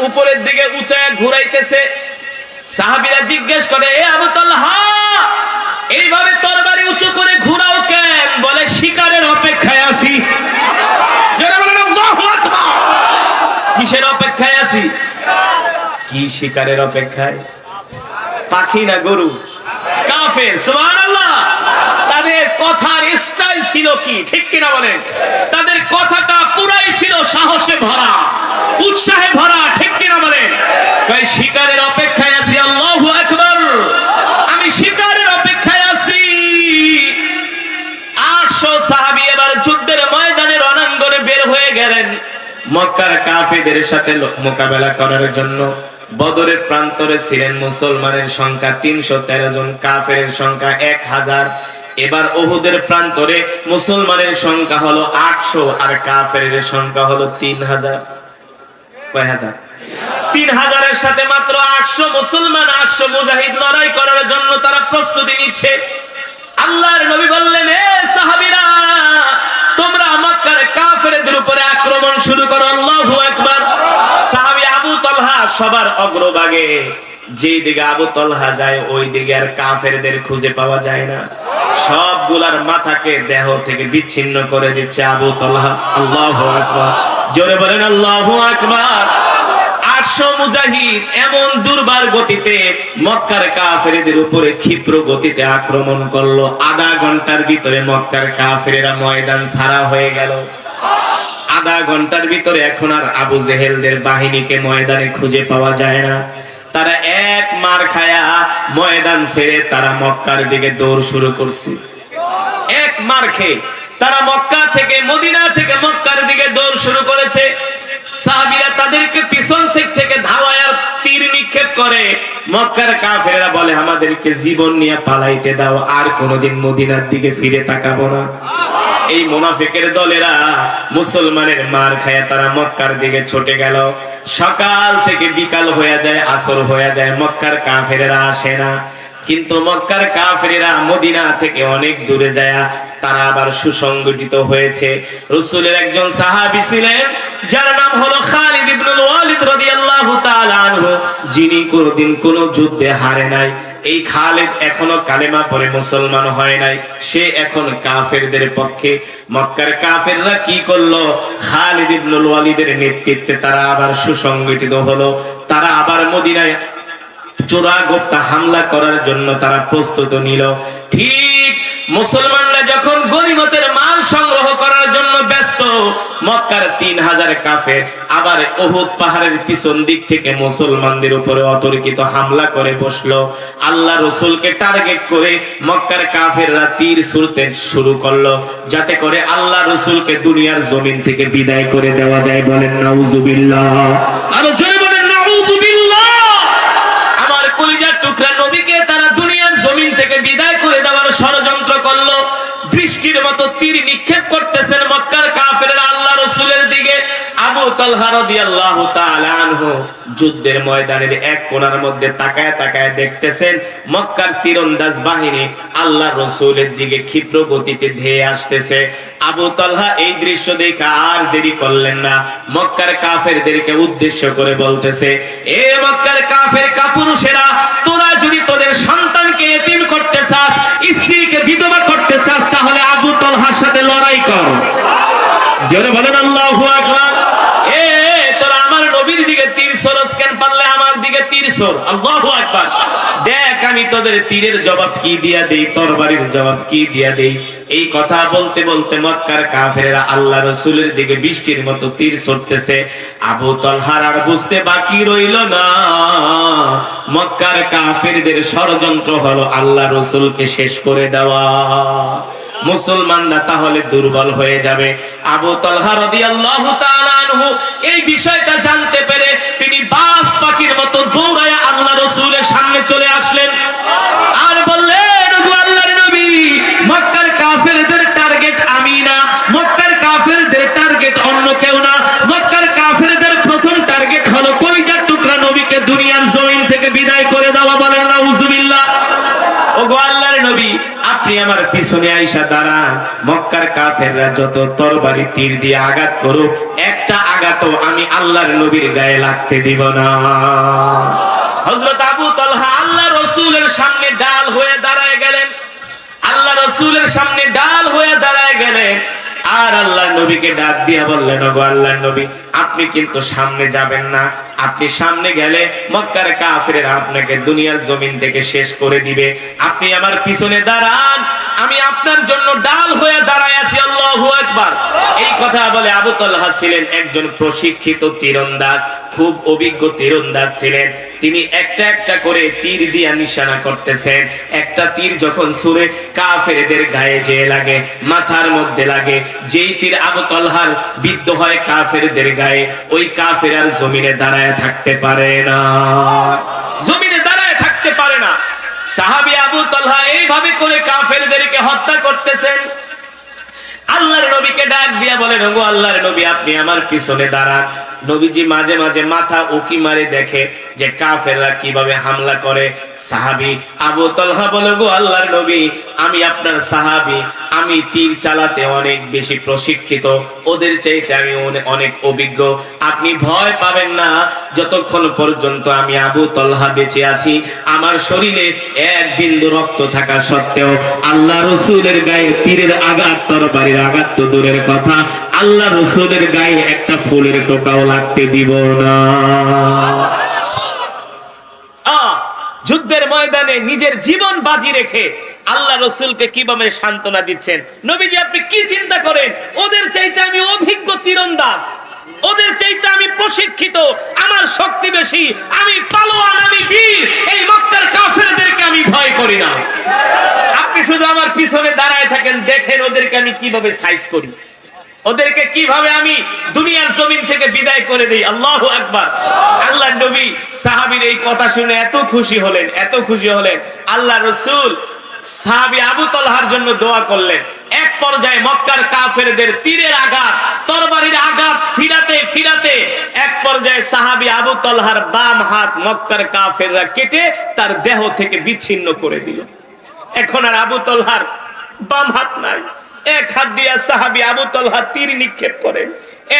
উপরের দিকে উঁচায় ঘুরাইতেছে। সাহাবিরা জিজ্ঞেস করে, এ আবু তালহা, এইভাবে তরবারি উঁচু করে ঘুরাও কেন? বলে, শিকারের অপেক্ষায় আছি। কিসের অপেক্ষায় আছি? কি শিকারের অপেক্ষায়? পাখি না গরু? কাফের, সুবহানাল্লাহ। তাদের কথার স্টাইল ছিল কি? ঠিক কিনা বলেন? তাদের কথাটা পুরাই ছিল সাহসে ভরা, উৎসাহে ভরা, ঠিক কিনা বলেন? কই শিকারের অপেক্ষায় আছি, আল্লাহু আকবার। আমি শিকারের অপেক্ষায় আছি। আটশো সাহাবি এবার যুদ্ধের ময়দানে রণাঙ্গনে বের হয়ে গেলেন মক্কার কাফেদের সাথে মোকাবেলা করার জন্য। বদরের প্রান্তরে ছিলেন মুসলমানের সংখ্যা তিনশো তেরো জন কাফের সংখ্যা এক হাজার। এবার ওহুদের প্রান্তরে মুসলমানের সংখ্যা হলো আটশো আর কাফের সংখ্যা হলো তিন হাজার। কয় হাজার? তিন হাজারের সাথে মাত্র আটশো মুসলমান, আটশো মুজাহিদ লড়াই করার জন্য তারা প্রস্তুতি নিচ্ছে। আল্লাহর নবী বললেন, এ সাহাবীরা, তোমরা মক্কার কাফেরদের উপরে আক্রমণ শুরু করো। আল্লাহু সাহাবী আবু তালহা সবার অগ্রভাগে যেই দিকে আবু তালহা যায়, ওই দিকে আর কাফেরদের খুঁজে পাওয়া যায় না। সবগুলার মাথাকে দেহ থেকে বিচ্ছিন্ন করে দিচ্ছে আবু তালহা। আল্লাহু জোরে বলেন, আল্লাহু আকবার। এমন দুর্বার গতিতে মক্কার কাফেরদের উপরে ক্ষিপ্র গতিতে আক্রমণ করল। আধা ঘণ্টার ভিতরে মক্কার কাফেরেরা ময়দান ছাড়া হয়ে গেল। আধা ঘণ্টার ভিতরে এখন আর আবু জেহেলদের বাহিনীকে ময়দানে খুঁজে পাওয়া যায় না। তারা এক মার খায়া ময়দান ছেড়ে তারা মক্কার দিকে দৌড় শুরু করছে। এক মার খেয়ে তারা মক্কা থেকে মদিনা থেকে মক্কার দিকে দৌড় শুরু করেছে। সাহাবীরা তাদেরকে পিছন থেকে ধাওয়ায় আর তীর নিক্ষেপ করে। মক্কার কাফেররা বলে, আমাদেরকে জীবন নিয়ে পালাইতে দাও, আর কোনোদিন মদিনার দিকে ফিরে তাকাবো না। এই মুনাফিকের দলেরা মুসলমানের মার খায়া তারা মক্কার দিকে ছুটে গেল। সকাল থেকে বিকাল হয়ে যায়, আসর হয়ে যায়, মক্কার কাফেরেরা আসে না। কিন্তু মক্কার কাফেরেরা মদিনা থেকে অনেক দূরে যায়, তারা আবার সুসংগঠিত হয়েছে। রসুলের একজন সাহাবী ছিলেন, যার নাম হলো খালিদ ইবনুল ওয়ালিদ রাদিয়াল্লাহু তাআলা আনহু। যিনি কোনোদিন কোনো যুদ্ধে হারে নাই। এই খালেদ এখনও কালেমা পরে মুসলমান হয় নাই। সে এখন কাফেরদের পক্ষে। মক্কার কাফেররা কি করল? খালিদ ইবনুল ওয়ালিদের নেতৃত্বে তারা আবার সুসংগঠিত হলো। তারা আবার মদিনায় চোরা গোপ্তা হামলা করার জন্য তারা প্রস্তুত নিল। ঠিক মুসলমানরা যখন গনিমতের মাল সংগ্রহ করার জন্য ব্যস্ত, মক্কার তিন হাজার কাফের আবার ওহুদ পাহাড়ের পিছন দিক থেকে মুসলমানদের উপরে অতর্কিত হামলা করে বসল। আল্লাহ রসুলকে টার্গেট করে মক্কার কাফেররা তীর ছুড়তে শুরু করল, যাতে করে আল্লাহ রসুলকে দুনিয়ার জমিন থেকে বিদায় করে দেওয়া যায় বলেন, নাউজুবিল্লাহ। আরও জোরে বলেন, নাউজুবিল্লাহ। আমার কলিজার টুকরা নবীকে তারা দুনিয়ার জমিন থেকে বিদায় করে দেওয়ার ষড়যন্ত্র বৃষ্টির মতো তীর নিক্ষেপ করতেছেন মক্কার কাফের আল্লাহ রসুলের দিকে। যুদ্ধের ময়দানের এক মধ্যে তাকায় তাকায় দেখতেছেন মক্কার তীরন্দাজ বাহিনী আল্লাহ রসুলের দিকে ক্ষিপ্র গতিতে ধেয়ে আসতেছে। আবু এই দৃশ্য দেখে আর দেরি করলেন না। মক্কার কাফেরদেরকে উদ্দেশ্য করে বলতেছে, এ মক্কার কাফের কাপুরুষেরা, তোরা যদি তোদের সন্তানকে এতিম করতে চাস, স্ত্রীকে বিধবা করতে চাস, তাহলে আবু তালহার সাথে লড়াই কর। জোরে বলেন, আল্লাহু আকবার। নবীর দিকে তীর সরস কেন পারলে আমার দিকে তীর সর? আল্লাহু আকবার। দেখ আমি তোদের তীরের জবাব কি দিয়া দেই তরবারির জবাব কি দিয়া দেই? এই কথা বলতে বলতে মক্কার কাফেরেরা আল্লাহ রসুলের দিকে বৃষ্টির মতো তীর ছড়তেছে আবু তলহার আর বুঝতে বাকি রইল না। মক্কার কাফেরদের ষড়যন্ত্র হলো আল্লাহ রসুলকে শেষ করে দেওয়া। মুসলমানরা তাহলে দুর্বল হয়ে যাবে। আবু তলহা আনহু এই বিষয়টা জানতে পেরে তিনি বাস পাখির মতো দৌড়ায় আল্লাহ রসুলের সামনে চলে আসলেন আর বললেন ওগো আল্লাহর নবী মক্কার কাফেরদের টার্গেট আমি না মক্কার কাফেরদের টার্গেট অন্য কেউ না মক্কার কাফেরদের প্রথম টার্গেট হলো কলিজার টুকরা নবীকে দুনিয়ার জমিন থেকে বিদায় করে দেওয়া বলেন নাউজুবিল্লাহ ওগো আল্লাহর নবী আপনি আমার পিছনে আইসা দাঁড়ান মক্কার কাফেররা যত তরবারি তীর দিয়ে আঘাত করুক, একটা আমি আল্লাহর নবীর গায়ে লাগতে দিব না। আবু সামনে ডাল হয়ে দাঁড়ায় গেলেন। সামনে ডাল হয়ে দাঁড়ায় গেলেন। আর আল্লাহর নবীকে ডাক দিয়া বললেন, ওগো আল্লাহর নবী, আপনি কিন্তু সামনে যাবেন না। আপনি সামনে গেলে মক্কার কাফিরেরা আপনাকে দুনিয়ার জমিন থেকে শেষ করে দিবে। আপনি আমার পিছনে দাঁড়ান আমি আপনার জন্য ডাল হয়ে দাঁড়ায় আছি, আল্লাহু আকবার। এই কথা বলে আবু তালহা ছিলেন একজন প্রশিক্ষিত তীরন্দাজ, খুব অভিজ্ঞ তীরন্দাজ ছিলেন। তিনি একটা একটা করে তীর দিয়া নিশানা করতেছেন। একটা তীর যখন সুরে কাফেরদের গায়ে যেয়ে লাগে, মাথার মধ্যে লাগে, যেই তীর আবু তলহার বিদ্ধ হয় কাফেরদের গায়ে, ওই কাফের আর জমিনে দাঁড়ায় থাকতে পারে না। জমিনে দাঁড়ায় থাকতে পারে না সাহাবী আবু তলহা এইভাবে করে কাফেরদেরকে হত্যা করতেছেন। আল্লাহর নবীকে ডাক দিয়া বলেন, ওগো আল্লাহর নবী, আপনি আমার পিছনে দাঁড়ান। নবীজি মাঝে মাঝে মাথা উকি মারে দেখে যে কাফেররা কীভাবে হামলা করে। সাহাবী, আবু তলহা বলে গো আল্লাহর নবী, আমি আপনার সাহাবী, আমি তীর চালাতে অনেক বেশি প্রশিক্ষিত। ওদের চাইতে আমি অনেক অভিজ্ঞ। আপনি ভয় পাবেন না। যতক্ষণ পর্যন্ত আমি আবু তলহা বেঁচে আছি, আমার শরীরে এক বিন্দু রক্ত থাকা সত্ত্বেও আল্লাহ রসুলের গায়ে তীরের আঘাত তরবারির আঘাত তো দূরের কথা। আল্লাহ রসুলের গায়ে একটা ফুলের টোকাও লাগতে দিব না। যুদ্ধের ময়দানে নিজের জীবন বাজি রেখে আল্লাহ রসুলকে কীভাবে সান্ত্বনা দিচ্ছেন? নবীজি, আপনি কি চিন্তা করেন? ওদের চাইতে আমি অভিজ্ঞ তীরন্দাজ। ওদের চাইতে আমি প্রশিক্ষিত, আমার শক্তি বেশি, আমি পালোয়ান, আমি বীর। এই মক্কার কাফেরদেরকে আমি ভয় করি না। আপনি শুধু আমার পিছনে দাঁড়ায় থাকেন, দেখেন ওদেরকে আমি কীভাবে সাইজ করি। ওদেরকে কীভাবে আমি দুনিয়ার জমিন থেকে বিদায় করে দেই। আল্লাহু আকবার। আল্লাহ নবী, সাহাবীর এই কথা শুনে এত খুশি হলেন, এত খুশি হলেন। আল্লাহ রসুল, সাহাবী আবু তলহার জন্য দোয়া করলেন। এক পর্যায়ে মক্কার কাফেরদের তীরের আঘাত, তরবারির আঘাত ফিরাতে ফিরাতে এক পর্যায়ে সাহাবী আবু তলহার বাম হাত মক্কার কাফেররা কেটে তার দেহ থেকে বিচ্ছিন্ন করে দিল। এখন আর আবু তলহার বাম হাত নাই। এক হাত দিয়া সাহাবি আবু তলহা তীর নিক্ষেপ করেন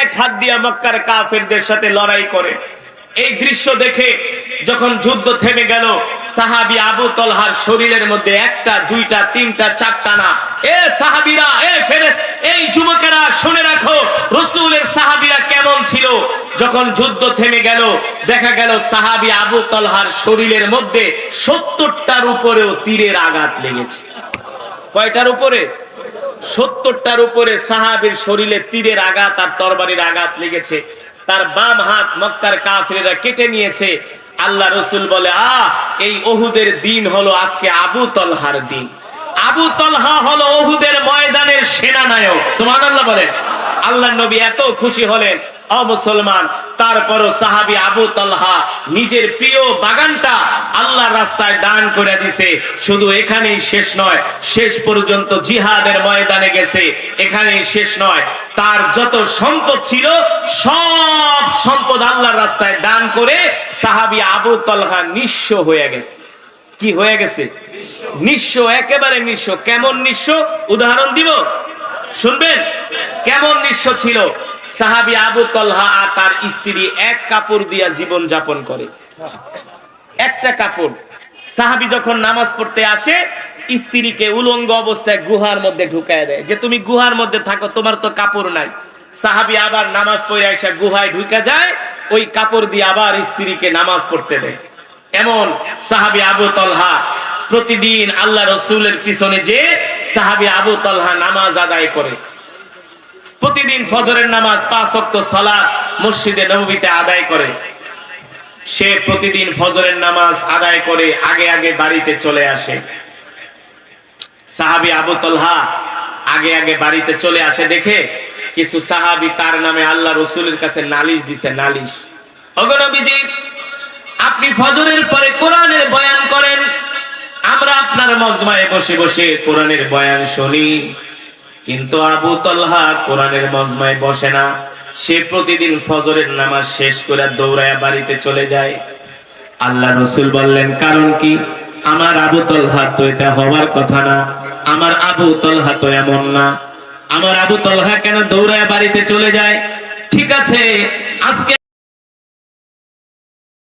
এক হাত দিয়া মক্কার কাফেরদের সাথে লড়াই করে। এই দৃশ্য দেখে যখন যুদ্ধ থেমে গেল, সাহাবি আবু তলহার শরীরের মধ্যে একটা, দুইটা, তিনটা, চারটা না শরীরের মধ্যে সত্তরটার তীরের আঘাত লেগেছে। কয়টার উপরে? সত্তরটার উপরে সাহাবীর শরীরে তীরের আঘাত আর তরবারির আঘাত লেগেছে। তার বাম হাত মক্কার কাফিরেরা কেটে নিয়েছে। আল্লাহ রসুল বলে আ এই ওহুদের দিন হলো আজকে আবু তলহার দিন। আবু তলহা হলো ওহুদের ময়দানের সেনানায়ক। সুবহানাল্লাহ বলেন। আল্লাহ নবী এত খুশি হলেন। অমুসলমান তারপরও সাহাবি আবু তলহা নিজের প্রিয় বাগানটা আল্লাহর রাস্তায় দান করে দিছে। শুধু এখানেই শেষ নয়, শেষ পর্যন্ত জিহাদের ময়দানে গেছে। এখানেই শেষ নয়, তার যত সম্পদ ছিল, সব সম্পদ আল্লাহর রাস্তায় দান করে সাহাবি আবু তলহা নিঃস্ব হয়ে গেছে। কি হয়ে গেছে? নিঃস্ব, একেবারে নিঃস্ব। কেমন নিঃস্ব? উদাহরণ দিব? শুনবেন? কেমন নিঃস্ব ছিল? সাহাবি আবু তলহা আর তার স্ত্রী এক কাপড় দিয়া জীবন যাপন করে। একটা কাপড়। সাহাবি যখন নামাজ পড়তে আসে, স্ত্রীকে উলঙ্গ অবস্থায় গুহার মধ্যে ঢুকায় দেয়। যে তুমি গুহার মধ্যে থাকো, তোমার তো কাপড় নাই। সাহাবি আবার নামাজ পড়ে এসে গুহায় ঢুকে যায়, ওই কাপড় দিয়ে আবার স্ত্রীকে নামাজ পড়তে দেয়। এমন সাহাবি আবু তলহা প্রতিদিন আল্লাহ রসুলের পিছনে যে সাহাবি আবু তলহা নামাজ আদায় করে। প্রতিদিন ফজরের নামাজ পাঁচ ওয়াক্ত সালাত মসজিদে নববীতে আদায় করে। সে প্রতিদিন ফজরের নামাজ আদায় করে আগে আগে বাড়িতে চলে আসে। সাহাবি আবু তলহা আগে আগে বাড়িতে চলে আসে দেখে কিছু সাহাবি তার নামে আল্লাহ রসুলের কাছে নালিশ দিছে, নালিশ। অগনবীজি আপনি ফজরের পরে কোরআনের বয়ান করেন, আমরা আপনার মজমায় বসে বসে কোরআনের বয়ান শুনি। কিন্তু আবু তলহা কোরআনের মজমায় বসে না। সে প্রতিদিন ফজরের নামাজ শেষ করে দৌড়ায়া বাড়িতে চলে যায়। আল্লাহ রসুল বললেন, কারণ কি? আমার আবু তলহা তো এটা হবার কথা না। আমার আবু তলহা তো এমন না। আমার আবু তলহা কেন দৌড়ায় বাড়িতে চলে যায়? ঠিক আছে, আজকে